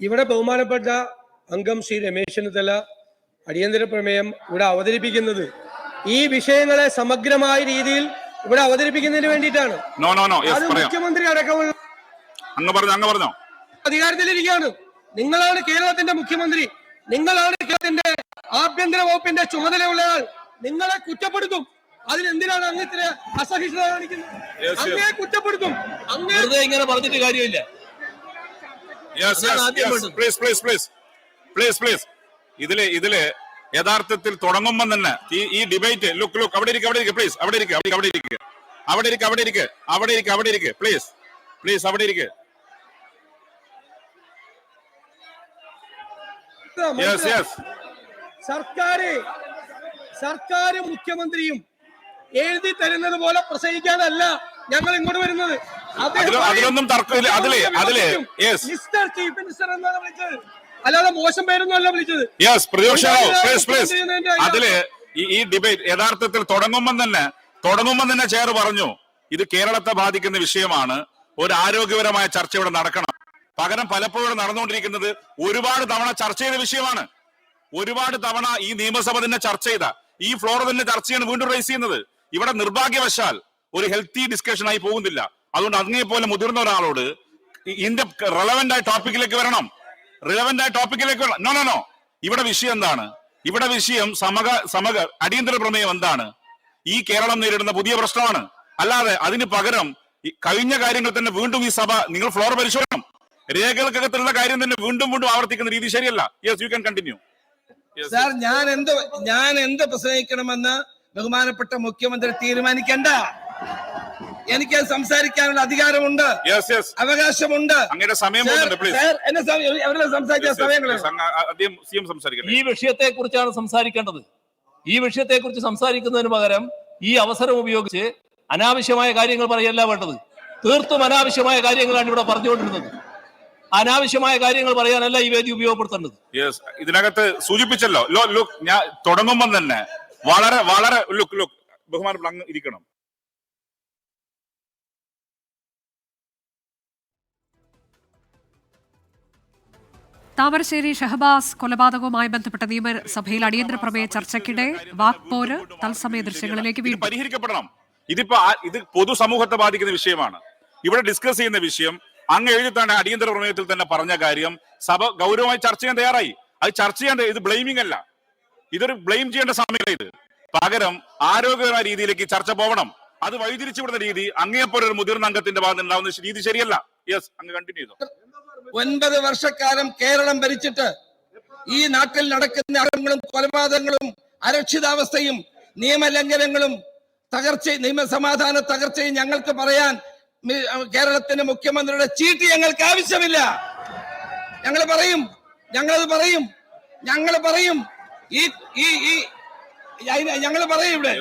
ഇവിടെ ബഹുമാനപ്പെട്ട അംഗം ശ്രീ രമേശ് ചെന്നിത്തല അടിയന്തര പ്രമേയം ഇവിടെ അവതരിപ്പിക്കുന്നത് ഈ വിഷയങ്ങളെ സമഗ്രമായ രീതിയിൽ ഇവിടെ അവതരിപ്പിക്കുന്നതിന് വേണ്ടിയിട്ടാണ്. അത് മുഖ്യമന്ത്രി അടക്കമുള്ള അധികാരത്തിലിരിക്കുകയാണ്. നിങ്ങളാണ് കേരളത്തിന്റെ മുഖ്യമന്ത്രി. നിങ്ങളാണ് കേരളത്തിന്റെ ആഭ്യന്തര വകുപ്പിന്റെ ചുമതലയുള്ളയാൾ നിങ്ങളെ കുറ്റപ്പെടുത്തും. അതിനെന്തിനാണ് അങ്ങ് ഇത്ര അസഹിഷ്ണുത കാണിക്കുന്നത്? Yes, yes. അങ്ങേ കുറ്റപ്പെടുത്തും. അങ്ങേ ഇങ്ങനെ പറഞ്ഞിട്ട് കാര്യമില്ല യെസ് അതാണ് ആദ്യം യെസ് വേണ്ടത്. Please please please please please ഇതിൽ ഇതിൽ യഥാർത്ഥത്തിൽ തുടങ്ങുമ്പോൾ തന്നെ ഈ ഡിബേറ്റ് ലുക്ക് ലുക്ക് അവിടെ ഇരിക്കുക അവിടെ ഇരിക്കുക പ്ലീസ് അവിടെ ഇരിക്കുക അവിടെ ഇരിക്കുക അവിടെ ഇരിക്കുക അവിടെ ഇരിക്കുക അവിടെ ഇരിക്കുക അവിടെ ഇരിക്കുക പ്ലീസ് പ്ലീസ് അവിടെ ഇരിക്കുക യെസ് യെസ് സർക്കാര് സർക്കാർ മുഖ്യമന്ത്രിയും എഴുതി തരുന്നത് പോലെ പ്രസംഗിക്കാനല്ല ഞങ്ങൾ ഇങ്ങോട്ട് വരുന്നത്. അതിലൊന്നും തർക്കമില്ല. അതിലെ അതിലെ. യെസ്. മിസ്റ്റർ ചീഫ് മിനിസ്റ്റർ എന്നാണ് വിളിച്ചത്. അല്ലാതെ മോശം പേരൊന്നും അല്ല വിളിച്ചത്. യെസ് പ്രതിപക്ഷ പ്ലീസ് പ്ലീസ് അതിൽ ഈ ഡിബേറ്റ് യഥാർത്ഥത്തിൽ തുടങ്ങുമ്പോൾ തന്നെ തുടങ്ങുമ്പോൾ തന്നെ ചെയർ പറഞ്ഞു ഇത് കേരളത്തെ ബാധിക്കുന്ന വിഷയമാണ്. ഒരു ആരോഗ്യപരമായ ചർച്ച ഇവിടെ നടക്കണം. പകരം പലപ്പോഴും നടന്നുകൊണ്ടിരിക്കുന്നത് ഒരുപാട് തവണ ചർച്ച ചെയ്ത വിഷയമാണ്. ഒരുപാട് തവണ ഈ നിയമസഭ തന്നെ ചർച്ച ചെയ്ത. ഈ ഫ്ലോർ തന്നെ ചർച്ച ചെയ്യാണ് വീണ്ടും റേസ് ചെയ്യുന്നത്. ഇവിടെ നിർഭാഗ്യവശാൽ ഒരു ഹെൽത്തി ഡിസ്കഷൻ ആയി പോകുന്നില്ല. അതുകൊണ്ട് അങ്ങേ പോലെ മുതിർന്ന ഒരാളോട് ഇതിന്റെ റെലവെന്റ് ആയ ടോപ്പിക്കിലേക്ക് വരണം. റിലവെന്റ് ആയ ടോപ്പിക്കിലേക്ക് വരണം. നോ നോ നോ ഇവിടെ വിഷയം എന്താണ്? ഇവിടെ വിഷയം സമക സമക അടിയന്തര പ്രമേയം എന്താണ്? ഈ കേരളം നേരിടുന്ന പുതിയ പ്രശ്നമാണ്. അല്ലാതെ അതിന് പകരം കഴിഞ്ഞ കാര്യങ്ങൾ തന്നെ വീണ്ടും ഈ സഭ നിങ്ങൾ ഫ്ലോർ പരിശോധിക്കണം. രേഖകൾക്കകത്തുള്ള കാര്യം തന്നെ വീണ്ടും വീണ്ടും ആവർത്തിക്കുന്ന രീതി ശരിയല്ല. Yes you can continue sir ഞാൻ എന്ത് ഞാൻ എന്ത് പ്രസംഗിക്കണമെന്ന് ബഹുമാനപ്പെട്ട മുഖ്യമന്ത്രി തീരുമാനിക്കണ്ട. എനിക്ക് സംസാരിക്കാനുള്ള അധികാരമുണ്ട്. യെസ് യെസ് അവകാശമുണ്ട്. അങ്ങനെ സമയം ഈ വിഷയത്തെ കുറിച്ചാണ് സംസാരിക്കേണ്ടത്. ഈ വിഷയത്തെ കുറിച്ച് സംസാരിക്കുന്നതിന് പകരം ഈ അവസരം ഉപയോഗിച്ച് അനാവശ്യമായ കാര്യങ്ങൾ പറയല്ല വേണ്ടത്. തീർത്തും അനാവശ്യമായ കാര്യങ്ങളാണ് ഇവിടെ പറഞ്ഞുകൊണ്ടിരുന്നത്. അനാവശ്യമായ കാര്യങ്ങൾ പറയാനല്ല ഈ വേദി ഉപയോഗപ്പെടുത്തേണ്ടത്. യെസ് ഇതിനകത്ത് സൂചിപ്പിച്ചല്ലോ. ലോ ലുക്ക് ഞാൻ തുടങ്ങുമ്പോൾ തന്നെ വളരെ വളരെ ലുക്ക് ലുക്ക് ബഹുമാനപ്പെട്ട അങ്ങ് ഇരിക്കണം. താമരശ്ശേരി ഷഹബാസ് കൊലപാതകവുമായി ബന്ധപ്പെട്ട നിയമസഭയിൽ അടിയന്തര പ്രമേയ ചർച്ചയ്ക്കിടെ വാക്പോര് തത്സമയ ദൃശ്യങ്ങളിലേക്ക് വീണ്ടും. പരിഹരിക്കപ്പെടണം. ഇതിപ്പോ ഇത് പൊതുസമൂഹത്തെ ബാധിക്കുന്ന വിഷയമാണ്. ഇവിടെ ഡിസ്കസ് ചെയ്യുന്ന വിഷയം അങ്ങ് എഴുതിത്താണ് അടിയന്തര പ്രമേയത്തിൽ തന്നെ പറഞ്ഞ കാര്യം സഭ ഗൗരവമായി ചർച്ച ചെയ്യാൻ തയ്യാറായി. അത് ചർച്ച ചെയ്യാൻ ഇത് ബ്ലെയിമിംഗ് അല്ല. ഇതൊരു ബ്ലെയിം ചെയ്യേണ്ട സമയമല്ല ഇത്. പകരം ആരോഗ്യകരമായ രീതിയിലേക്ക് ചർച്ച പോകണം അത് വഴിതിരിച്ചു വിടുന്ന രീതി അങ്ങേപ്പോലെ ഒരു മുതിർന്ന അംഗത്തിന്റെ ഭാഗത്ത് ഉണ്ടാവുന്ന രീതി ശരിയല്ല. യെസ് അങ്ങ് കണ്ടിന്യൂ ചെയ്തു. ഒൻപത് വർഷക്കാലം കേരളം ഭരിച്ചിട്ട് ഈ നാട്ടിൽ നടക്കുന്ന അക്രമങ്ങളും കൊലപാതകങ്ങളും അരക്ഷിതാവസ്ഥയും നിയമലംഘനങ്ങളും തകർച്ച നിയമസമാധാന തകർച്ചയും ഞങ്ങൾക്ക് പറയാൻ കേരളത്തിന്റെ മുഖ്യമന്ത്രിയുടെ ചീട്ട് ഞങ്ങൾക്ക് ആവശ്യമില്ല. ഞങ്ങൾ പറയും ഞങ്ങളത് പറയും ഞങ്ങൾ പറയും. ഈ ഈ ഞങ്ങൾ പറയും ഇവിടെ.